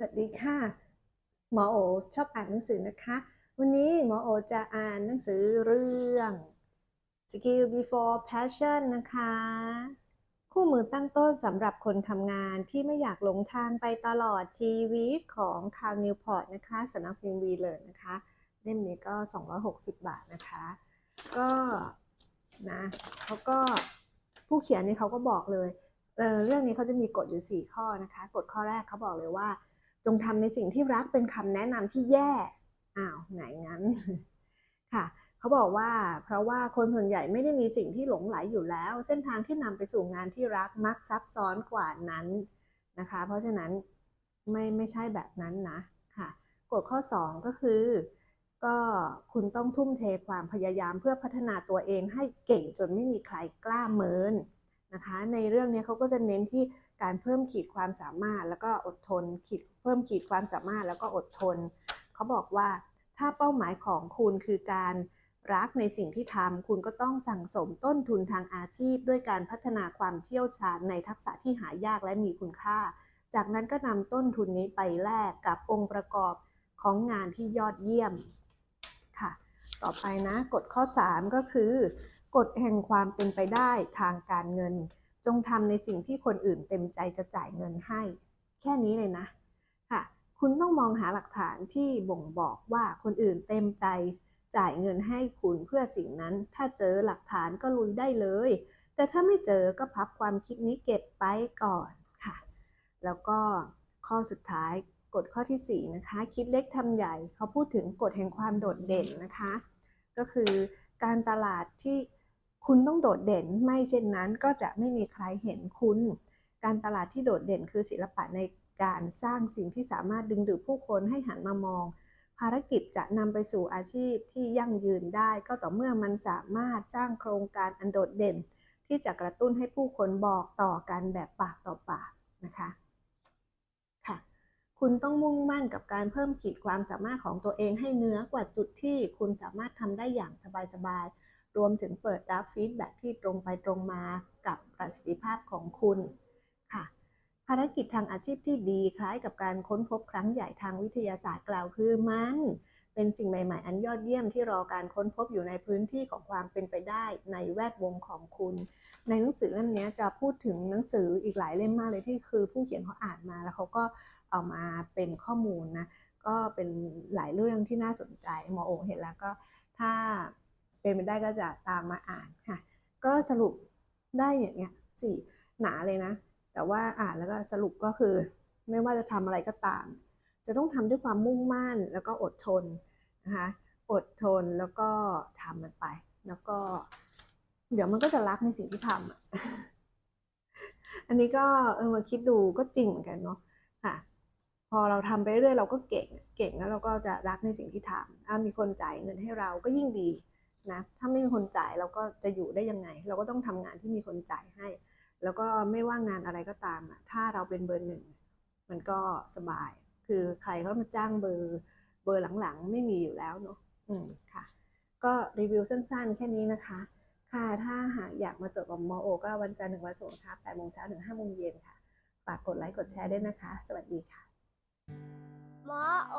สวัสดีค่ะ หมอโอชอบอ่านหนังสือนะคะ วันนี้หมอโอจะอ่านหนังสือเรื่อง Skill Before Passion นะคะ คู่มือตั้งต้นสำหรับคนทำงานที่ไม่อยากหลงทางไปตลอดชีวิตของคาวนิวพอร์ตนะคะสำนักพิมพ์วีเลยนะคะ เล่มนี้ก็ 260 บาทนะคะ ก็นะเขาก็ผู้เขียนนี่เขาก็บอกเลยเเรื่องนี้เขาจะมีกฎอยู่ 4 ข้อนะคะ กฎข้อแรกเขาบอกเลยว่า จงทำในสิ่งที่รักเป็นคำแนะนำที่แย่อ้าวไหนงั้นค่ะเขาบอกว่าเพราะว่าคนส่วนใหญ่ไม่ได้มีสิ่งที่หลงไหลอยู่แล้ว เส้นทางที่นำไปสู่งานที่รักมักซับซ้อนกว่านั้นนะคะ เพราะฉะนั้นไม่ไม่ใช่แบบนั้นนะค่ะกฎข้อ 2 ก็คือ ก็คุณต้องทุ่มเทความพยายามเพื่อพัฒนาตัวเองให้เก่งจนไม่มีใครกล้าเมินนะคะ ในเรื่องนี้เขาก็จะเน้นที่ การเพิ่มขีดความสามารถแล้วก็อดทนขีดเพิ่มขีดความสามารถแล้วก็อดทน เขาบอกว่าถ้าเป้าหมายของคุณคือการรักในสิ่งที่ทำคุณก็ต้องสั่งสมต้นทุนทางอาชีพ ด้วยการพัฒนาความเชี่ยวชาญในทักษะที่หายากและมีคุณค่า จากนั้นก็นำต้นทุนนี้ไปแลกกับองค์ประกอบของงานที่ยอดเยี่ยมค่ะ ต่อไปนะกฎข้อ 3 ก็คือ กฎแห่งความเป็นไปได้ทางการเงิน จงทำในสิ่งที่คนอื่นเต็มใจจะจ่ายเงินให้ แค่นี้เลยนะค่ะ คุณต้องมองหาหลักฐานที่บ่งบอกว่าคนอื่นเต็มใจจ่ายเงินให้คุณเพื่อสิ่งนั้น ถ้าเจอหลักฐานก็ลุยได้เลย แต่ถ้าไม่เจอก็พับความคิดนี้เก็บไปก่อนค่ะ แล้วก็ข้อสุดท้ายกฎข้อทีสี่4 นะคะ คิดเล็กทำใหญ่เขาพูดถึงกฎแห่งความโดดเด่นนะคะ ก็คือการตลาดที่ คุณต้องโดดเด่นไม่เช่นนั้นก็จะไม่มีใครเห็นคุณ การตลาดที่โดดเด่นคือศิลปะในการสร้างสิ่งที่สามารถดึงดูดผู้คนให้หันมามอง ภารกิจจะนำไปสู่อาชีพที่ยั่งยืนได้ ก็ต่อเมื่อมันสามารถสร้างโครงการอันโดดเด่น ที่จะกระตุ้นให้ผู้คนบอกต่อกันแบบปากต่อปากนะคะค่ะ คุณต้องมุ่งมั่นกับการเพิ่มขีดความสามารถของตัวเองให้เนื้อกว่าจุดที่คุณสามารถทำได้อย่างสบายๆ รวมถึงเปิดรับฟีดแบ็ที่ตรงไปตรงมากับประสิทธิภาพของคุณค่ะ ภารกิจทางอาชีพที่ดีคล้ายกับการค้นพบครั้งใหญ่ทางวิทยาศาสตร์กล่าวคือมันเป็นสิ่งใหม่ๆ อันยอดเยี่ยมที่รอการค้นพบอยู่ในพื้นที่ของความเป็นไปได้ในแวดวงของคุณ ในหนังสือเล่มนี้จะพูดถึงหนังสืออีกหลายเล่มมากเลยที่คือผู้เขียนเขาอ่านมาแล้วเขาก็เอามาเป็นข้อมูลนะ ก็เป็นหลายเรื่องที่น่าสนใจหมอโอเห็นแล้วก็ถ้า เป็นไปได้ก็จะตามมาอ่านค่ะ ก็สรุปได้อย่างเงี้ยสี่หนาเลยนะ แต่ว่าอ่านแล้วก็สรุปก็คือ ไม่ว่าจะทำอะไรก็ตาม จะต้องทำด้วยความมุ่งมั่นแล้วก็อดทนนะคะอดทนแล้วก็ทำมันไป แล้วก็ เดี๋ยวมันก็จะรักในสิ่งที่ทำอะอันนี้ก็เออมาคิดดูก็จริงเหมือนกันเนาะค่ะพอเราทำไปเรื่อยเราก็เก่ง เก่งแล้วเราก็จะรักในสิ่งที่ทำอะมีคนจ่ายเงินให้เราก็ยิ่งดี นะถ้าไม่มีคนจ่ายเราก็จะอยู่ได้ยังไง เราก็ต้องทำงานที่มีคนจ่ายให้ แล้วก็ไม่ว่างานอะไรก็ตามอะถ้าเราเป็นเบอร์หนึ่งมันก็สบาย คือใครเขามาจ้างเบอร์เบอร์หลังๆ ไม่มีอยู่แล้วเนาะอืมค่ะ ก็รีวิวสั้นๆ แค่นี้นะคะ ค่ะถ้าหากอยากมาตรวจกับหมอโอ ก็วันจันทร์ถึงวันศุกร์นะคะ8โมงเช้าถึง5โมงเย็นค่ะฝากกดไลค์กดแชร์ด้วยนะคะ สวัสดีค่ะหมอโอ